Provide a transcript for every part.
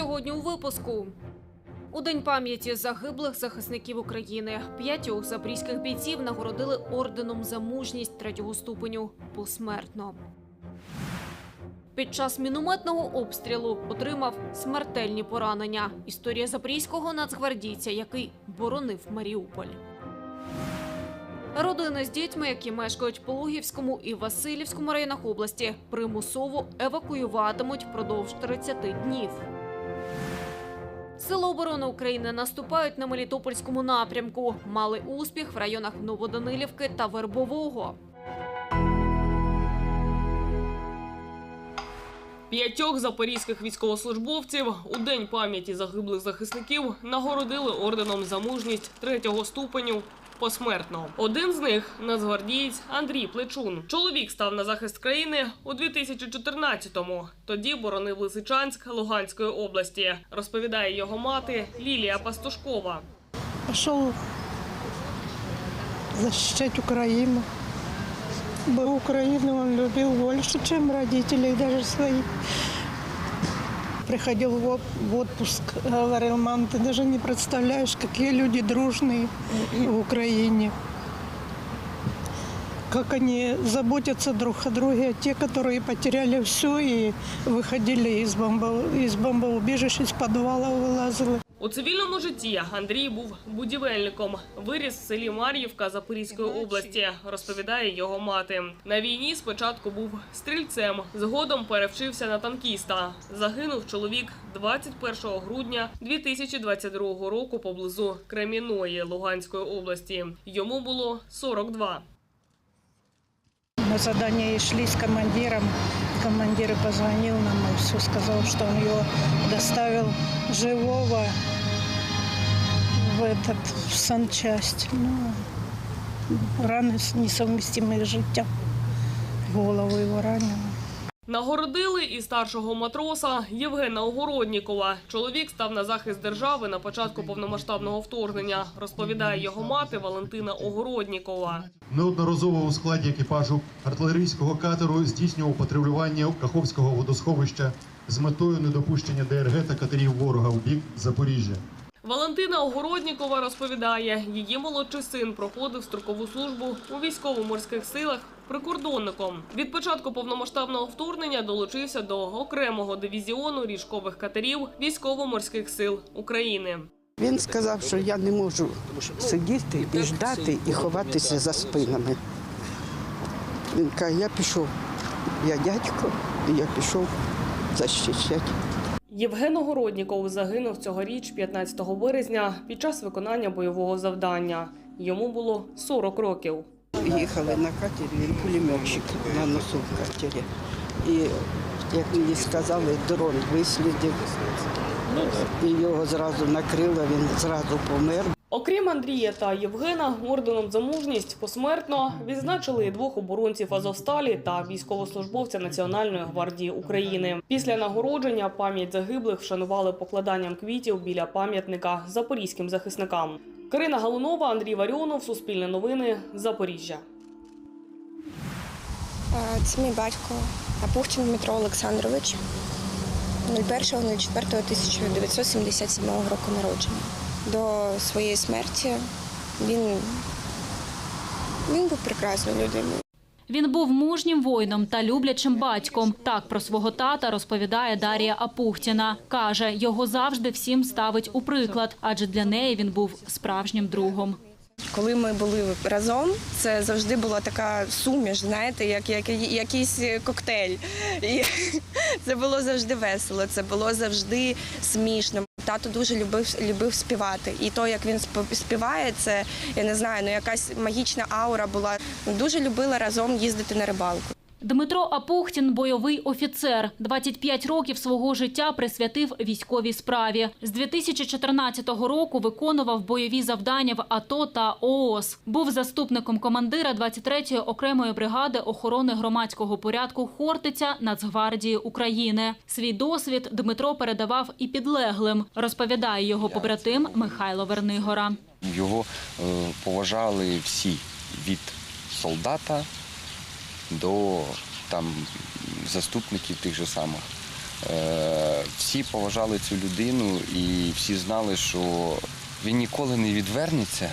Сьогодні у випуску. У день пам'яті загиблих захисників України п'ятьох запорізьких бійців нагородили орденом за мужність третього ступеню посмертно. Під час мінометного обстрілу отримав смертельні поранення. Історія запорізького нацгвардійця, який боронив Маріуполь. Родини з дітьми, які мешкають в Пологівському і Васильівському районах області, примусово евакуюватимуть впродовж 30 днів. Сили оборони України наступають на Мелітопольському напрямку. Мали успіх в районах Новоданилівки та Вербового. П'ятьох запорізьких військовослужбовців у день пам'яті загиблих захисників нагородили орденом за мужність третього ступеню. Посмертно один з них нацгвардієць Андрій Плечун. Чоловік став на захист країни у 2014-му. Тоді боронив Лисичанськ Луганської області. Розповідає його мати Лілія Пастушкова. пошел защищать Украину. Бы Украину он любил больше, чем родителей даже своих Приходил в оп- в отпуск, говорил, мам, ты даже не представляешь, какие люди дружные в Украине. Как они заботятся друг о друге, те, которые потеряли все и выходили из, бомбо... из бомбоубежищ, из подвала вылазили. У цивільному житті Андрій був будівельником. Виріс в селі Мар'ївка Запорізької області, розповідає його мати. На війні спочатку був стрільцем, згодом перевчився на танкіста. Загинув чоловік 21 грудня 2022 року поблизу Креміної Луганської області. Йому було 42. Мы задание шли с командиром Командир позвонил нам и все сказал, что он его доставил живого в этот в санчасть. Ну, раны с- несовместимые с життям. Голову его ранило. Нагородили і старшого матроса Євгена Огороднікова. Чоловік став на захист держави на початку повномасштабного вторгнення. Розповідає його мати Валентина Огороднікова. Неодноразово у складі екіпажу артилерійського катеру здійснював патрулювання Каховського водосховища з метою недопущення ДРГ та катерів ворога в бік Запоріжжя. Валентина Огороднікова розповідає, її молодший син проходив строкову службу у військово-морських силах прикордонником. Від початку повномасштабного вторгнення долучився до окремого дивізіону річкових катерів військово-морських сил України. Він сказав, що я не можу сидіти і ждати і ховатися за спинами. Він каже, я пішов, я дядько, і я пішов захищати. Євген Огородніков загинув цьогоріч, 15 березня, під час виконання бойового завдання. Йому було 40 років. Їхали на катері, він пулеметчик на носу в катері. І як мені сказали, дрон вислідив, і його зразу накрило, він зразу помер. Окрім Андрія та Євгена, орденом за мужність посмертно відзначили і двох оборонців Азовсталі та військовослужбовця Національної гвардії України. Після нагородження пам'ять загиблих вшанували покладанням квітів біля пам'ятника запорізьким захисникам. Карина Галунова, Андрій Варіонов, Суспільне новини, Запоріжжя. Це мій батько Апухтін Дмитро Олександрович 01.04.1977 року народження. До своєї смерті він, він був прекрасною людиною. Він був мужнім воїном та люблячим батьком. Так про свого тата розповідає Дарія Апухтіна. Каже, його завжди всім ставить у приклад, адже для неї він був справжнім другом. Коли ми були разом, це завжди була така суміш, знаєте, як, як якийсь коктейль. І це було завжди весело, це було завжди смішно. Тато дуже любив любив співати, і то, як він сп- співає, це я не знаю, ну якась магічна аура була. Дуже любила разом їздити на рибалку. Дмитро Апухтін – бойовий офіцер. 25 років свого життя присвятив військовій справі. З 2014 року виконував бойові завдання в АТО та ООС. Був заступником командира 23-ї окремої бригади охорони громадського порядку «Хортиця» Нацгвардії України. Свій досвід Дмитро передавав і підлеглим, розповідає його побратим Михайло Вернигора. Його е, поважали всі від солдата до там заступників тих же самих. Е, Всі поважали цю людину і всі знали, що він ніколи не відвернеться.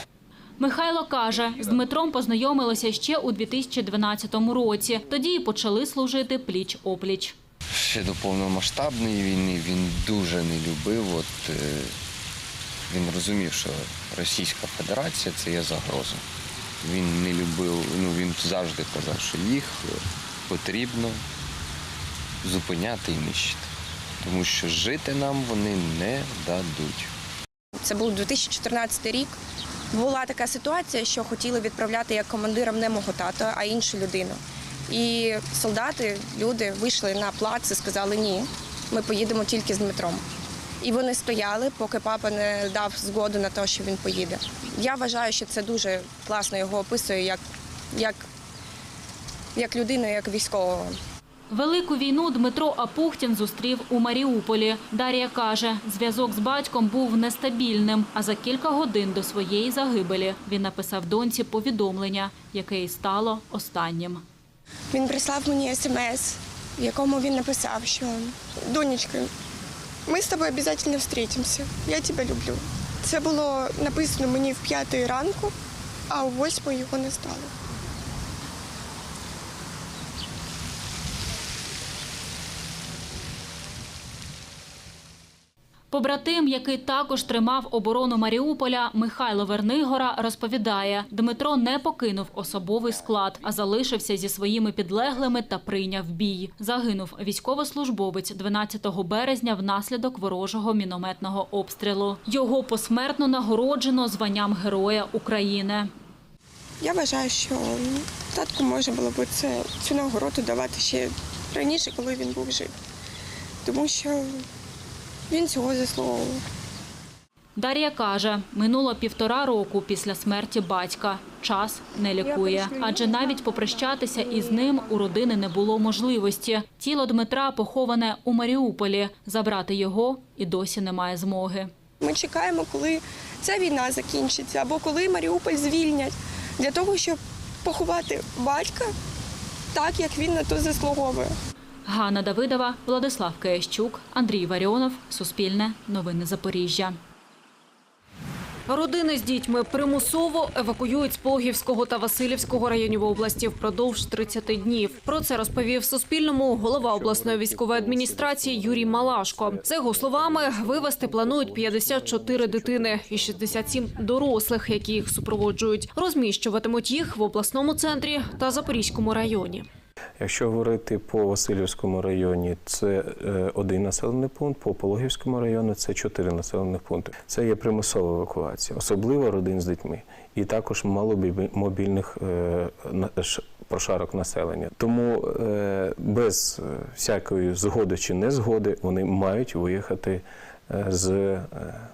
Михайло каже, з Дмитром познайомилися ще у 2012 році. Тоді й почали служити пліч-опліч. Ще до повномасштабної війни він дуже не любив. От, е, він розумів, що Російська Федерація це є загроза. Він не любив, ну він завжди казав, що їх потрібно зупиняти і нищити. Тому що жити нам вони не дадуть. Це був 2014 рік. Була така ситуація, що хотіли відправляти як командиром не мого тата, а іншу людину. І солдати, люди вийшли на плац і сказали ні, ми поїдемо тільки з Дмитром. І вони стояли, поки папа не дав згоду на те, що він поїде. Я вважаю, що це дуже класно його описує як, як, як людину, як військового. Велику війну Дмитро Апухтін зустрів у Маріуполі. Дар'я каже, зв'язок з батьком був нестабільним, а за кілька годин до своєї загибелі він написав доньці повідомлення, яке і стало останнім. Він прислав мені смс, в якому він написав, що донечка, ми з тобою обов'язково зустрічемося. Я тебе люблю. Це було написано мені в п'ятої ранку, а у восьмої його не стало. Побратим, який також тримав оборону Маріуполя, Михайло Вернигора, розповідає, Дмитро не покинув особовий склад, а залишився зі своїми підлеглими та прийняв бій. Загинув військовослужбовець 12 березня внаслідок ворожого мінометного обстрілу. Його посмертно нагороджено званням Героя України. Я вважаю, що татку можна було б це, цю нагороду давати ще раніше, коли він був жив. Тому що він цього заслуговував. Дар'я каже, минуло півтора року після смерті батька. Час не лікує, адже навіть попрощатися із ним у родини не було можливості. Тіло Дмитра поховане у Маріуполі. Забрати його і досі немає змоги. Ми чекаємо, коли ця війна закінчиться, або коли Маріуполь звільнять, для того, щоб поховати батька так, як він на то заслуговує. Ганна Давидова, Владислав Киящук, Андрій Варіонов. Суспільне. Новини Запоріжжя. Родини з дітьми примусово евакуюють з Пологівського та Васильівського районів області впродовж 30 днів. Про це розповів Суспільному голова обласної військової адміністрації Юрій Малашко. За його словами, вивезти планують 54 дитини і 67 дорослих, які їх супроводжують. Розміщуватимуть їх в обласному центрі та Запорізькому районі. Якщо говорити по Васильівському районі, це е, один населений пункт, по Пологівському району це чотири населених пункти. Це є примусова евакуація, особливо родин з дітьми, і також маломобільних е, прошарок населення. Тому е, без всякої згоди чи незгоди вони мають виїхати з е,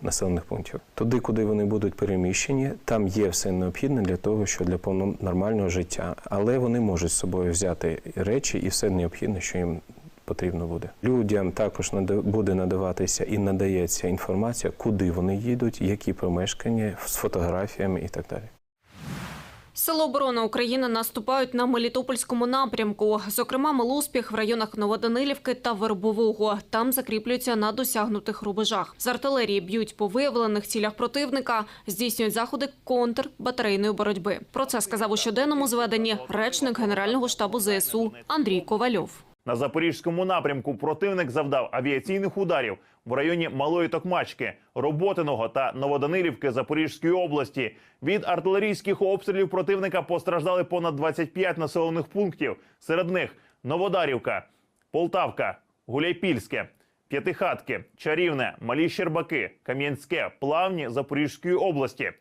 населених пунктів. Туди, куди вони будуть переміщені, там є все необхідне для того, що для повно нормального життя. Але вони можуть з собою взяти речі і все необхідне, що їм потрібно буде. Людям також буде надаватися і надається інформація, куди вони їдуть, які помешкання з фотографіями і так далі. Село оборона України наступають на Мелітопольському напрямку. Зокрема, малоспіх в районах Новоданилівки та Вербового. Там закріплюються на досягнутих рубежах. З артилерії б'ють по виявлених цілях противника, здійснюють заходи контрбатарейної боротьби. Про це сказав у щоденному зведенні речник Генерального штабу ЗСУ Андрій Ковальов. На запорізькому напрямку противник завдав авіаційних ударів в районі Малої Токмачки, Роботиного та Новоданилівки Запорізької області. Від артилерійських обстрілів противника постраждали понад 25 населених пунктів. Серед них Новодарівка, Полтавка, Гуляйпільське, П'ятихатки, Чарівне, Малі Щербаки, Кам'янське, Плавні Запорізької області.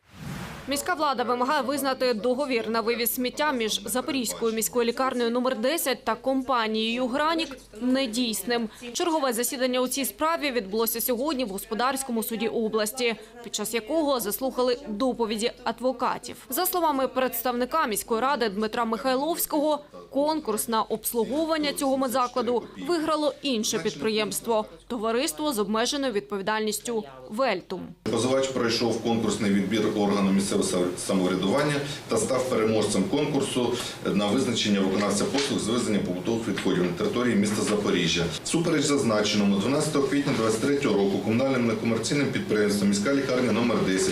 Міська влада вимагає визнати договір на вивіз сміття між Запорізькою міською лікарнею номер 10 та компанією Гранік недійсним. Чергове засідання у цій справі відбулося сьогодні в господарському суді області, під час якого заслухали доповіді адвокатів. За словами представника міської ради Дмитра Михайловського, конкурс на обслуговування цього медзакладу виграло інше підприємство товариство з обмеженою відповідальністю Вельтум. Позивач пройшов конкурсний відбір органу місцевого місцевого самоврядування та став переможцем конкурсу на визначення виконавця послуг з вивезення побутових відходів на території міста Запоріжжя. Супереч зазначеному 12 квітня 2023 року комунальним некомерційним підприємством міська лікарня номер 10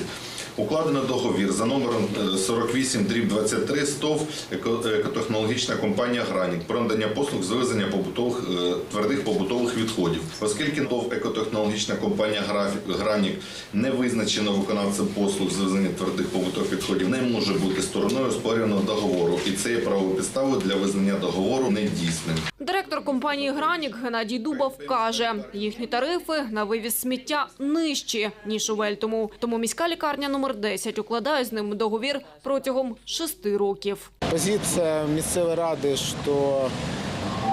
Укладено договір за номером е, 48 дріб 23 СТОВ еко- екотехнологічна компанія Гранік про надання послуг з вивезення побутових е, твердих побутових відходів. Оскільки ТОВ екотехнологічна компанія Гранік не визначено виконавцем послуг з вивезення твердих побутових відходів, не може бути стороною спорюваного договору, і це є правовою для визнання договору недійсним. Директор компанії Гранік Геннадій Дубов каже, їхні тарифи на вивіз сміття нижчі ніж у Вельтому. Тому міська лікарня номер 10 укладає з ним договір протягом шести років. Позиція місцевої ради, що е,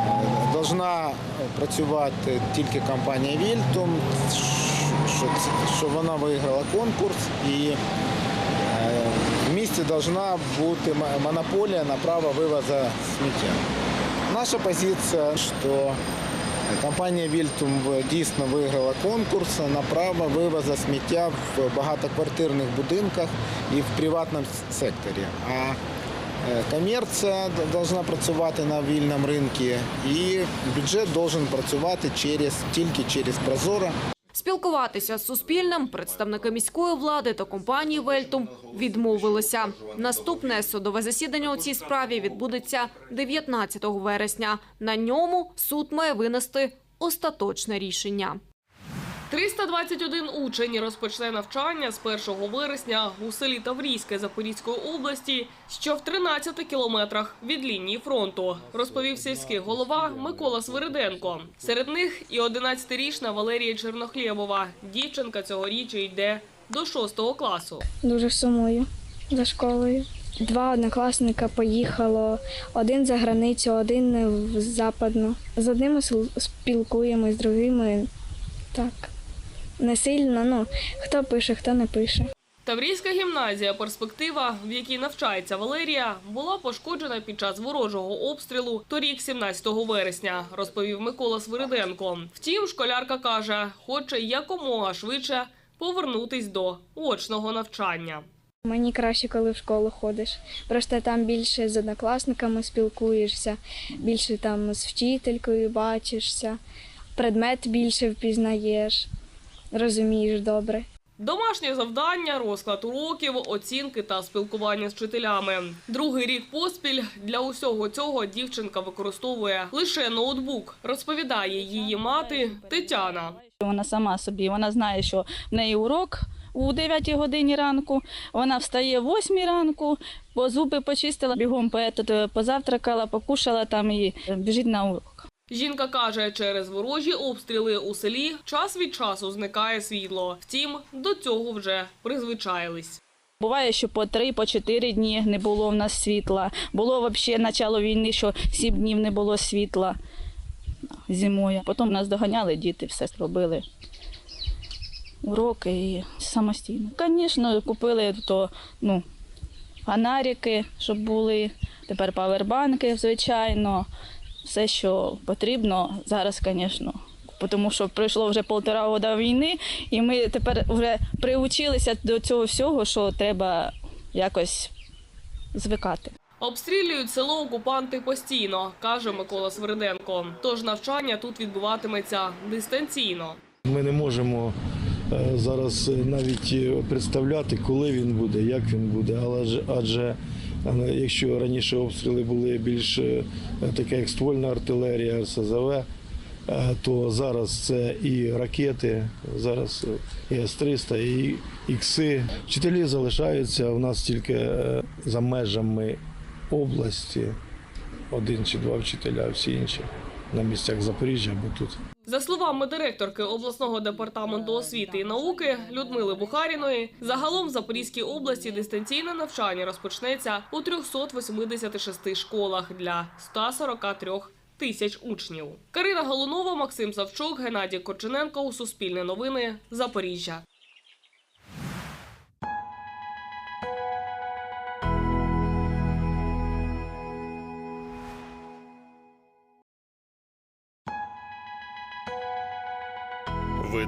должна працювати тільки компанія Вільтум, що, вона виграла конкурс і е, в місті повинна бути монополія на право вивозу сміття. Наша позиція, що компанія Вільтум дійсно виграла конкурс на право вивозу сміття в багатоквартирних будинках і в приватному секторі. А Е, Комерція д- працювати на вільному ринку і бюджет має працювати через тільки через Прозоро. Спілкуватися з Суспільним представники міської влади та компанії Вельтум відмовилися. Наступне судове засідання у цій справі відбудеться 19 вересня. На ньому суд має винести остаточне рішення. 321 учень розпочне навчання з 1 вересня у селі Таврійське Запорізької області, що в 13 кілометрах від лінії фронту, розповів сільський голова Микола Свириденко. Серед них і 11-річна Валерія Чернохлєбова. Дівчинка цьогоріч йде до 6 класу. Дуже сумую за школою. Два однокласника поїхало, один за границю, один в западну. З одними спілкуємось, з другими так. Не сильно, ну хто пише, хто не пише. Таврійська гімназія, перспектива, в якій навчається Валерія, була пошкоджена під час ворожого обстрілу торік, 17 вересня, розповів Микола Свириденко. Втім, школярка каже, хоче якомога швидше повернутись до очного навчання. Мені краще, коли в школу ходиш. Просто там більше з однокласниками спілкуєшся, більше там з вчителькою бачишся, предмет більше впізнаєш, розумієш добре. Домашнє завдання, розклад уроків, оцінки та спілкування з вчителями. Другий рік поспіль для усього цього дівчинка використовує лише ноутбук, розповідає її мати Тетяна. Вона сама собі, вона знає, що в неї урок у 9 годині ранку, вона встає в 8 ранку, бо зуби почистила, бігом позавтракала, покушала там і біжить на урок. Жінка каже, через ворожі обстріли у селі час від часу зникає світло. Втім, до цього вже призвичаїлись. Буває, що по 3 по 4 дні не було в нас світла. Було взагалі начало війни, що 7 днів не було світла зимою. Потім нас доганяли діти, все зробили. Уроки і самостійно. Звісно, купили то, ну, фонарики, щоб були, тепер павербанки, звичайно. Все, що потрібно зараз, звісно. Тому що пройшло вже півтора року війни, і ми тепер вже приучилися до цього всього, що треба якось звикати. Обстрілюють село окупанти постійно, каже Микола Свириденко. Тож навчання тут відбуватиметься дистанційно. Ми не можемо е, зараз навіть представляти, коли він буде, як він буде. Але ж адже якщо раніше обстріли були більш е, таке як ствольна артилерія, РСЗВ, е, то зараз це і ракети, зараз і С-300, і ікси. Вчителі залишаються у нас тільки е, за межами області. Один чи два вчителя, всі інші на місцях Запоріжжя або тут. За словами директорки обласного департаменту освіти і науки Людмили Бухаріної, загалом в Запорізькій області дистанційне навчання розпочнеться у 386 школах для 143 тисяч учнів. Карина Голунова, Максим Савчук, Геннадій Корчененко Суспільне новини Запоріжжя.